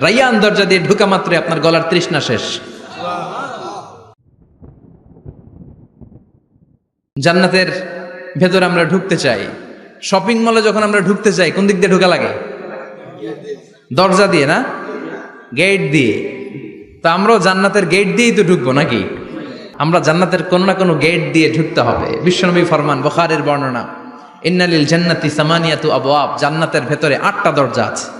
রাইয়ান দরজা দিয়ে ঢুকা মাত্রই আপনার গলার তৃষ্ণা শেষ। জান্নাতের ভেতরে আমরা ঢুকতে চাই। শপিং মলে যখন আমরা ঢুকতে চাই কোন দিক দিয়ে ঢুকা লাগে? দরজা দিয়ে না? গেট দিয়ে। তো আমরাও জান্নাতের গেট দিয়েই তো ঢুকবো নাকি? আমরা জান্নাতের কোনো না কোনো গেট দিয়ে ঢুকতে হবে। বিশ্বনবী ফরমান, বখারের বর্ণনা, ইন্নালিল জান্নাতি সামানিয়াতু আবওয়াব জান্নাতের ভেতরে আটটা দরজা আছে।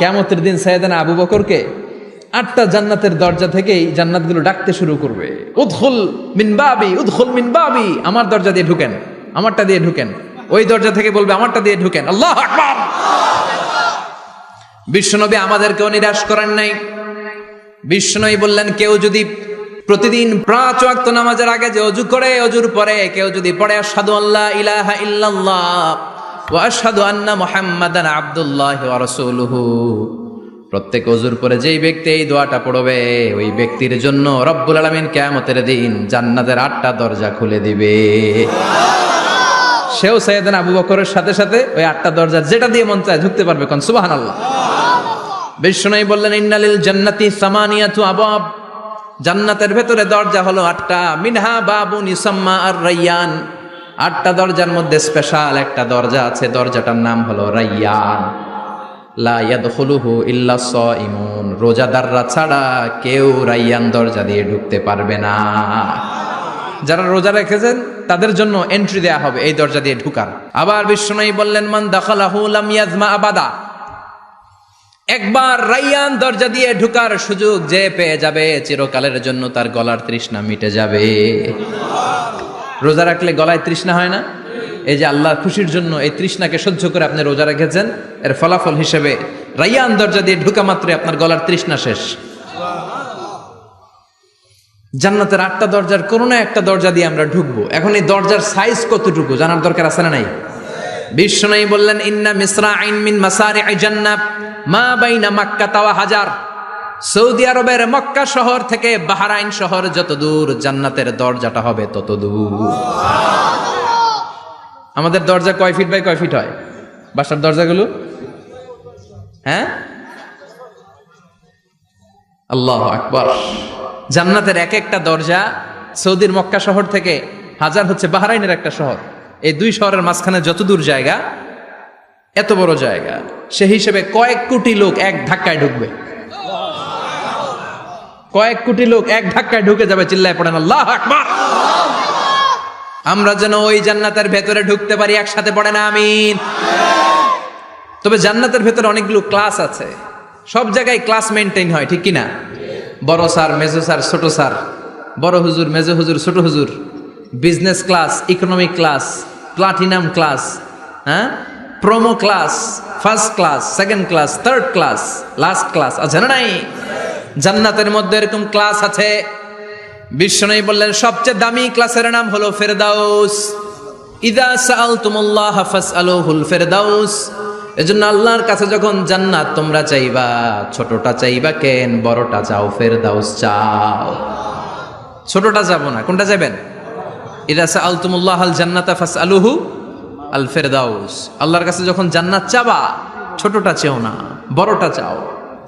কেমতের দিন সাইয়েদানা আবু বকরকে আটটা জান্নাতের দরজা থেকেই জান্নাতগুলো ডাকতে শুরু করবে। উদখুল মিন বাবি, উদখুল মিন আমার দরজা দিয়ে ঢুকেন, আমারটা দিয়ে ঢুকেন। ওই দরজা থেকে বলবে, আমারটা দিয়ে ঢুকেন। আল্লাহ বিশ্বনবী আমাদেরকেও নিরাশ করেন নাই। বিষ্ণুই বললেন, কেউ যদি প্রতিদিন পাঁচ ওয়াক্ত নামাজের আগে যে অজু করে, অজুর পরে কেউ যদি পড়ে, আশহাদু আল্লাহ ইলাহা ইল্লাল্লাহ। আন্না মুহাম্মাদান আবদুল্লাহ রাসূলুহু। প্রত্যেক অজুর পরে যেই ব্যক্তি এই দোয়াটা পড়বে ওই ব্যক্তির জন্য রব্বুল আলামিন কিয়ামতের দিন জান্নাতের আটটা দরজা খুলে দিবে। সেও সাইয়েদানা আবু বকরের সাথে সাথে ওই আটটা দরজা যেটা দিয়ে মন চায় ঢুকতে পারবে কোন? সুবহানাল্লাহ। বিষ্ণুই বললেন ইন্নালিল জান্নাতি সামানিয়াতু আবাব জান্নাতের ভেতরে দরজা হলো আটটা। মিনহা বাবুন ইসাম্মা আর রাইয়ান আটটা দরজার মধ্যে স্পেশাল একটা দরজা আছে, দরজাটার নাম হলো রাইয়ান। সাইমুন রোজাদাররা ছাড়া কেউ রাইয়ান দরজা দিয়ে ঢুকতে পারবে না। যারা রোজা রেখেছেন, তাদের জন্য এন্ট্রি দেয়া হবে এই দরজা দিয়ে ঢুকার। আবার বিষ্ণুই বললেন, মান দাখালাহু লাম ইয়াজমা আবাদা। একবার রাইয়ান দরজা দিয়ে ঢুকার সুযোগ যে পেয়ে যাবে, চিরকালের জন্য তার গলার তৃষ্ণা মিটে যাবে। রোজা রাখলে গলায় তৃষ্ণা হয় না? এই যে আল্লাহর খুশির জন্য এই তৃষ্ণাকে সহ্য করে আপনি রোজা রেখেছেন, এর ফলাফল হিসেবে রাইয়ান দরজা দিয়ে ঢুকা মাত্রই আপনার গলার তৃষ্ণা শেষ। জান্নাতের আটটা দরজার কোনো না একটা দরজা দিয়ে আমরা ঢুকবো। এখন এই দরজার সাইজ কতটুকু? জানার দরকার আছে না নাই? বিশ্ব বিষ্ণু বললেন, ইন্না মিসরা আইন মিন মাসারি জান্নাত, মা বাইনা মাক্কা তাওয়া হাজার। সৌদি আরবের মক্কা শহর থেকে বাহারাইন শহর যত দূর, জান্নাতের দরজাটা হবে তত দূর। আমাদের দরজা কয় ফিট বাই কয় ফিট হয়? বাসার দরজাগুলো? হ্যাঁ? আল্লাহ আকবর। জান্নাতের এক একটা দরজা সৌদির মক্কা শহর থেকে, হাজার হচ্ছে বাহারাইনের একটা শহর। এই দুই শহরের মাঝখানে যত দূর জায়গা, এত বড় জায়গা। সে হিসেবে কয়েক কোটি লোক এক ধাক্কায় ঢুকবে কয়েক কোটি লোক এক ধাক্কায় ঢুকে যাবে চিল্লায় পড়েন, আল্লাহ আকবার। আমরা যেন ওই জান্নাতের ভেতরে ঢুকতে পারি, একসাথে পড়ে না আমিন। তবে জান্নাতের ভেতরে অনেকগুলো ক্লাস আছে। সব জায়গায় ক্লাস মেনটেন হয়, ঠিক কিনা? বড় স্যার, মেজো স্যার, ছোট স্যার। বড় হুজুর, মেজো হুজুর, ছোট হুজুর। Business class, economic class, platinum class হ্যাঁ? Promo class, first class, second class, third class, last class, আছে না নাই? জান্নাতের মধ্যে এরকম ক্লাস আছে। বিশ্বনবী বললেন, সবচেয়ে দামি ক্লাসের নাম হলো ফেরদাউস। ইদা সাআলতুমুল্লাহ ফাসআলুহুল ফেরদাউস। এজন্য আল্লাহর কাছে যখন জান্নাত তোমরা চাইবা, ছোটটা চাইবা কেন, বড়টা চাও, ফেরদাউস চাও। ছোটটা যাব না, কোনটা যাবেন ইদা সাআলতুমুল্লাহ আল জান্নাত জান্নাতা ফাসআলুহু আল ফেরদাউস। আল্লাহর কাছে যখন জান্নাত চাবা, ছোটটা চেও না, বড়টা চাও।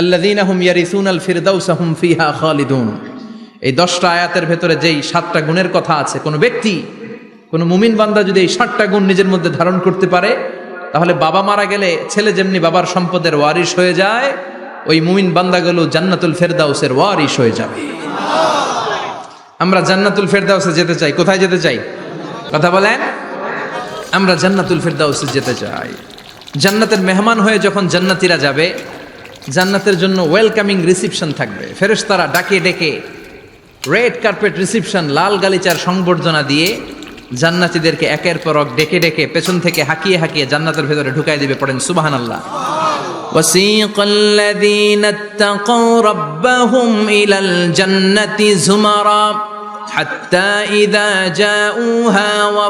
আল্লাযীনা হুম ইয়ারিসুন আল ফিরদাউস হুম ফিহা খালিদুন। এই দশটা আয়াতের ভেতরে যেই সাতটা গুণের কথা আছে, কোনো ব্যক্তি, কোনো মুমিন বান্দা যদি এই সাতটা গুণ নিজের মধ্যে ধারণ করতে পারে, তাহলে বাবা মারা গেলে ছেলে যেমনি বাবার সম্পদের ওয়ারিশ হয়ে যায়, ওই মুমিন বান্দাগুলো জান্নাতুল ফেরদাউসের ওয়ারিশ হয়ে যাবে। আমরা জান্নাতুল ফেরদাউসে যেতে চাই, কোথায় যেতে চাই? কথা বলেন। আমরা জান্নাতুল ফেরদাউসে যেতে চাই। জান্নাতের মেহমান হয়ে যখন জান্নাতিরা যাবে জান্নাতের জন্য ওয়েলকামিং রিসিপশন থাকবে ফেরেশতারা ডাকে ডেকে রেড কার্পেট রিসিপশন লাল গালিচার সংবর্ধনা দিয়ে জান্নাতীদেরকে একের পর এক ডেকে ডেকে পেছন থেকে হাঁকিয়ে হাঁকিয়ে জান্নাতের ভেতরে ঢুকাই দিবে পড়েন সুবহানাল্লাহ وسيق الذين اتقوا ربهم إلى الجنة زمرا حتى إذا جاءوها وف